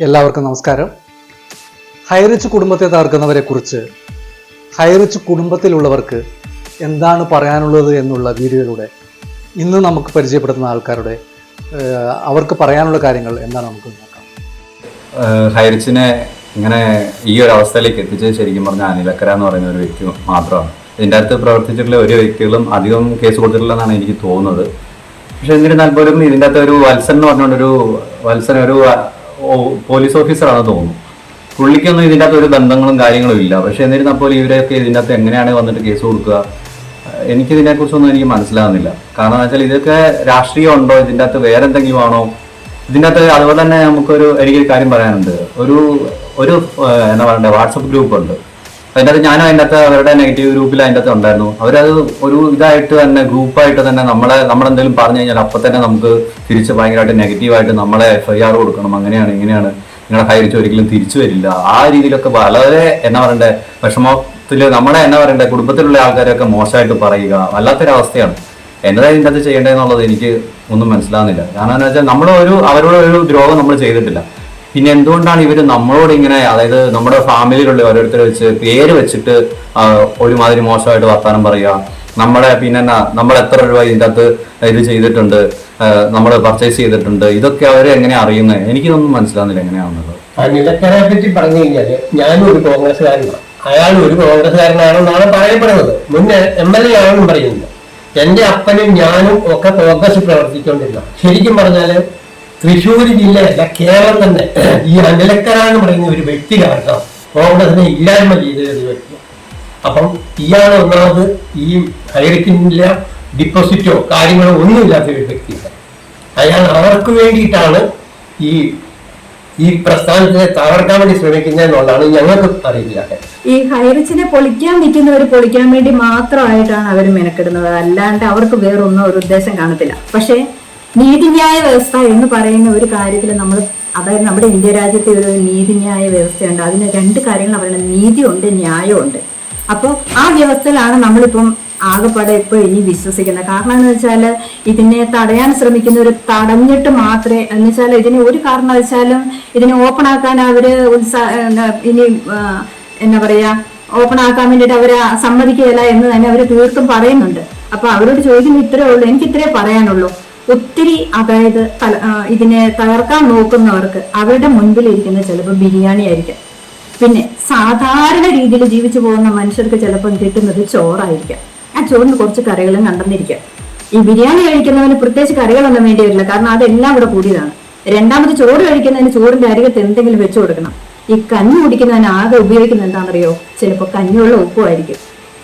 എല്ലാവർക്കും നമസ്കാരം. ഹൈറിച്ച് കുടുംബത്തെ തകർക്കുന്നവരെ കുറിച്ച് ഹൈറിച്ച് കുടുംബത്തിലുള്ളവർക്ക് എന്താണ് പറയാനുള്ളത് എന്നുള്ള വീഡിയോയിലൂടെ ഇന്ന് നമുക്ക് പരിചയപ്പെടുത്തുന്ന ആൾക്കാരുടെ അവർക്ക് പറയാനുള്ള കാര്യങ്ങൾ എന്താണ് നമുക്ക് നോക്കാം. ഹൈറിച്ചിനെ ഇങ്ങനെ ഈ ഒരു അവസ്ഥയിലേക്ക് എത്തിച്ചത് ശരിക്കും പറഞ്ഞാൽ അനിലക്കര എന്ന് പറയുന്ന ഒരു വ്യക്തി മാത്രമാണ്. ഇതിന്റെ അടുത്ത് പ്രവർത്തിച്ചിട്ടുള്ള ഒരു വ്യക്തികളും അധികം കേസ് കൊടുത്തിട്ടില്ലെന്നാണ് എനിക്ക് തോന്നുന്നത്. പക്ഷെ എന്നിരുന്നാൽ പോലും ഇതിന്റെ അകത്ത് ഒരു വത്സൻ എന്ന് പറഞ്ഞുകൊണ്ടൊരു വത്സൻ ഒരു പോലീസ് ഓഫീസറാണെന്ന് തോന്നുന്നു. പുള്ളിക്കൊന്നും ഇതിന്റെ അകത്ത് ഒരു ബന്ധങ്ങളും കാര്യങ്ങളും ഇല്ല. പക്ഷെ എന്നിരുന്നാൽ പോലും ഇവരൊക്കെ ഇതിന്റെ അകത്ത് എങ്ങനെയാണ് വന്നിട്ട് കേസ് കൊടുക്കുക? എനിക്കിതിനെക്കുറിച്ചൊന്നും എനിക്ക് മനസ്സിലാകുന്നില്ല കാരണം എന്ന് വെച്ചാൽ ഇതൊക്കെ രാഷ്ട്രീയം ഉണ്ടോ? ഇതിന്റെ അകത്ത് വേറെ എന്തെങ്കിലും ആണോ? ഇതിന്റെ അകത്ത് അതുപോലെ തന്നെ നമുക്കൊരു എനിക്കൊരു കാര്യം പറയാനുണ്ട്. ഒരു ഒരു എന്താ പറയണ്ടേ? വാട്സപ്പ് ഗ്രൂപ്പ് ഉണ്ട് അതിന്റെ അത് ഞാനും അതിന്റെ അകത്ത് അവരുടെ നെഗറ്റീവ് ഗ്രൂപ്പിൽ അതിന്റെ അകത്ത് ഉണ്ടായിരുന്നു. അവരത് ഒരു ഇതായിട്ട് തന്നെ ഗ്രൂപ്പായിട്ട് തന്നെ നമ്മളെ നമ്മളെന്തെങ്കിലും പറഞ്ഞു കഴിഞ്ഞാൽ അപ്പം തന്നെ നമുക്ക് തിരിച്ച് ഭയങ്കരമായിട്ട് നെഗറ്റീവായിട്ട് നമ്മളെ എഫ് ഐ ആർ കൊടുക്കണം. അങ്ങനെയാണ് ഇങ്ങനെയാണ്. നിങ്ങളെ കൈവരിച്ച് ഒരിക്കലും തിരിച്ചു വരില്ല. ആ രീതിയിലൊക്കെ വളരെ എന്നാ പറയണ്ടേ വിഷമത്തിൽ നമ്മളെ എന്നാ പറയണ്ടേ കുടുംബത്തിലുള്ള ആൾക്കാരൊക്കെ മോശമായിട്ട് പറയുക. വല്ലാത്തൊരവസ്ഥയാണ്. എന്നതാ ഇതിന്റെ അത് ചെയ്യേണ്ടതെന്നുള്ളത് എനിക്ക് ഒന്നും മനസ്സിലാകുന്നില്ല കാരണം എന്താ വെച്ചാൽ നമ്മളൊരു അവരോടൊരു ദ്രോഹം നമ്മൾ ചെയ്തിട്ടില്ല. പിന്നെ എന്തുകൊണ്ടാണ് ഇവർ നമ്മളോട് ഇങ്ങനെ അതായത് നമ്മുടെ ഫാമിലികളിൽ ഓരോരുത്തർ വെച്ച് പേര് വെച്ചിട്ട് ഒരുമാതിരി മോശമായിട്ട് വർത്താനം പറയുക? നമ്മളെ പിന്നെ നമ്മൾ എത്ര രൂപ ഇതിന്റെ അകത്ത് ഇത് ചെയ്തിട്ടുണ്ട് നമ്മൾ പർച്ചേസ് ചെയ്തിട്ടുണ്ട് ഇതൊക്കെ അവർ എങ്ങനെ അറിയുന്നത് എനിക്കിതൊന്നും മനസ്സിലാവുന്നില്ല എങ്ങനെയാണെന്നുള്ളത് നിലക്കരെ പറ്റി പറഞ്ഞു കഴിഞ്ഞാൽ ഞാനും ഒരു കോൺഗ്രസ്സുകാരനാണ്. അയാളും ഒരു കോൺഗ്രസ്സുകാരനാണെന്നാണ് പറയപ്പെടുന്നത്. മുന്നേ എം എൽ എ ആണെന്നും പറയുന്നത് എന്റെ അപ്പനും ഞാനും ഒക്കെ കോൺഗ്രസ് പ്രവർത്തിച്ചുകൊണ്ടിരുന്ന ശരിക്കും പറഞ്ഞാൽ തൃശ്ശൂർ ജില്ലയല്ല കേരളം തന്നെ. ഈ അനിലക്കര എന്ന് പറയുന്ന ഒരു വ്യക്തി കാരണം കോൺഗ്രസിനെ ഇല്ലായ്മ ചെയ്ത ഒരു വ്യക്തി. അപ്പം ഇയാൾ ഒന്നാമത് ഈ ഹൈറക്കിനില്ല ഡിപ്പോസിറ്റോ കാര്യങ്ങളോ ഒന്നുമില്ലാത്ത ഒരു വ്യക്തിയാണ്. അയാൾ അവർക്ക് വേണ്ടിയിട്ടാണ് ഈ ഈ പ്രസ്ഥാനത്തെ തകർക്കാൻ വേണ്ടി ശ്രമിക്കുന്നതെന്നുള്ളതാണ് ഞങ്ങൾക്ക് അറിയില്ല. ഈ ഹൈറിച്ചിനെ പൊളിക്കാൻ നിൽക്കുന്നവർ പൊളിക്കാൻ വേണ്ടി മാത്രമായിട്ടാണ് അവർ മെനക്കെടുന്നത്. അല്ലാണ്ട് അവർക്ക് വേറൊന്നും ഒരു ഉദ്ദേശം കാണത്തില്ല. പക്ഷേ നീതിന്യായ വ്യവസ്ഥ എന്ന് പറയുന്ന ഒരു കാര്യത്തിൽ നമ്മൾ അതായത് നമ്മുടെ ഇന്ത്യ രാജ്യത്തെ ഒരു നീതിന്യായ വ്യവസ്ഥയുണ്ട്. അതിന് രണ്ട് കാര്യങ്ങൾ പറയുന്നത് നീതിയുണ്ട് ന്യായമുണ്ട്. അപ്പോൾ ആ വ്യവസ്ഥയിലാണ് നമ്മളിപ്പം ആകെപ്പാടെ ഇപ്പോൾ ഇനി വിശ്വസിക്കുന്നത്. കാരണം എന്ന് വെച്ചാൽ ഇതിനെ തടയാൻ ശ്രമിക്കുന്ന ഒരു തടഞ്ഞിട്ട് മാത്രമേ എന്ന് വെച്ചാൽ ഇതിനെ ഒരു കാരണം വെച്ചാലും ഇതിനെ ഓപ്പൺ ആക്കാൻ അവർ ഉത്സാഹ ഇനി എന്നാ പറയാ ഓപ്പൺ ആക്കാൻ വേണ്ടിയിട്ട് അവർ സമ്മതിക്കുകയില്ല എന്ന് തന്നെ അവർ തീർത്തും പറയുന്നുണ്ട്. അപ്പൊ അവരോട് ചോദിക്കുന്നത് ഇത്രേ ഉള്ളൂ എനിക്ക് ഇത്രേ പറയാനുള്ളൂ. ഒത്തിരി അതായത് ഇതിനെ തകർക്കാൻ നോക്കുന്നവർക്ക് അവരുടെ മുൻപിൽ ഇരിക്കുന്ന ചിലപ്പോൾ ബിരിയാണി ആയിരിക്കാം പിന്നെ സാധാരണ രീതിയിൽ ജീവിച്ചു പോകുന്ന മനുഷ്യർക്ക് ചിലപ്പം കിട്ടുന്നത് ചോറായിരിക്കാം. ആ ചോറിന് കുറച്ച് കറികളും കണ്ടെന്നിരിക്കാം. ഈ ബിരിയാണി കഴിക്കുന്നവന് പ്രത്യേകിച്ച് കറികളൊന്നും വേണ്ടി വരില്ല. കാരണം അതെല്ലാം ഇവിടെ കൂടിയതാണ്. രണ്ടാമത് ചോറ് കഴിക്കുന്നതിന് ചോറിന്റെ അരികത്ത് എന്തെങ്കിലും വെച്ചു കൊടുക്കണം. ഈ കഞ്ഞി കുടിക്കുന്നതിന് ആകെ ഉപയോഗിക്കുന്നത് എന്താണെന്നറിയോ? ചിലപ്പോൾ കഞ്ഞിയുള്ള ഉപ്പുമായിരിക്കും.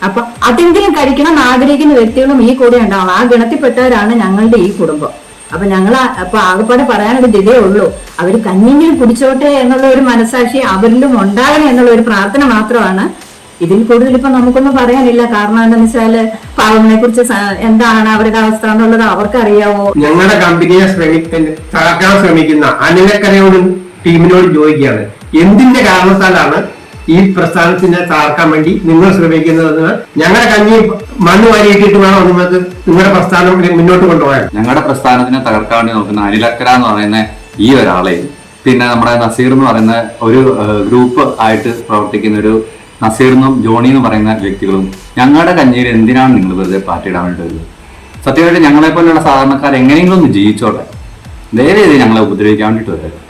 അപ്പൊ അതെങ്കിലും കഴിക്കണം എന്ന് ആഗ്രഹിക്കുന്ന വ്യക്തികളും ഈ കൂടെ ഉണ്ടാവണം. ആ ഗണത്തിൽപ്പെട്ടവരാണ് ഞങ്ങളുടെ ഈ കുടുംബം. അപ്പൊ ഞങ്ങൾ അപ്പൊ ആകെപ്പാടെ പറയാനൊരു ദിതേ ഉള്ളൂ. അവർ കഞ്ഞിങ്കിലും കുടിച്ചോട്ടെ എന്നുള്ള ഒരു മനസാക്ഷി അവരിലും ഉണ്ടാകണം എന്നുള്ള ഒരു പ്രാർത്ഥന മാത്രമാണ്. ഇതിൽ കൂടുതൽ ഇപ്പൊ നമുക്കൊന്നും പറയാനില്ല. കാരണം എന്താണെന്ന് വെച്ചാൽ പാവങ്ങളെ കുറിച്ച് എന്താണ് അവരുടെ അവസ്ഥ എന്നുള്ളത് അവർക്കറിയാവോ? ഞങ്ങളുടെ കമ്പനിയെ ശ്രമിക്കാൻ ശ്രമിക്കുന്ന അനിലക്കരയോടും ടീമിനോട് ചോദിക്കുകയാണ്. എന്തിന്റെ കാരണത്താലാണ് ഈ പ്രസ്ഥാനത്തിനെ തകർക്കാൻ വേണ്ടി നിങ്ങൾ ശ്രമിക്കുന്നത് ഞങ്ങളുടെ കഞ്ഞി മണ്ണ് വാരിയിട്ടിട്ട് വേണം നിങ്ങൾക്ക് നിങ്ങളുടെ പ്രസ്ഥാനം മുന്നോട്ട് കൊണ്ടുപോകാൻ. ഞങ്ങളുടെ പ്രസ്ഥാനത്തിനെ തകർക്കാൻ വേണ്ടി നോക്കുന്ന അനിലക്കര എന്ന് പറയുന്ന ഈ ഒരാളെ പിന്നെ നമ്മുടെ നസീർ എന്ന് പറയുന്ന ഒരു ഗ്രൂപ്പ് ആയിട്ട് പ്രവർത്തിക്കുന്ന ഒരു നസീർ എന്നും ജോണി എന്ന് പറയുന്ന വ്യക്തികളും ഞങ്ങളുടെ കഞ്ഞിയിൽ എന്തിനാണ് നിങ്ങൾ വെറുതെ പാർട്ടിയിടാൻ വേണ്ടി വരുന്നത്? സത്യമായിട്ട് ഞങ്ങളെ പോലെയുള്ള സാധാരണക്കാർ എങ്ങനെയെങ്കിലും ഒന്ന് ജീവിച്ചോട്ടെ. ദയവ് ഞങ്ങളെ ഉപദ്രവിക്കാൻ വേണ്ടിയിട്ട് വരരുത്.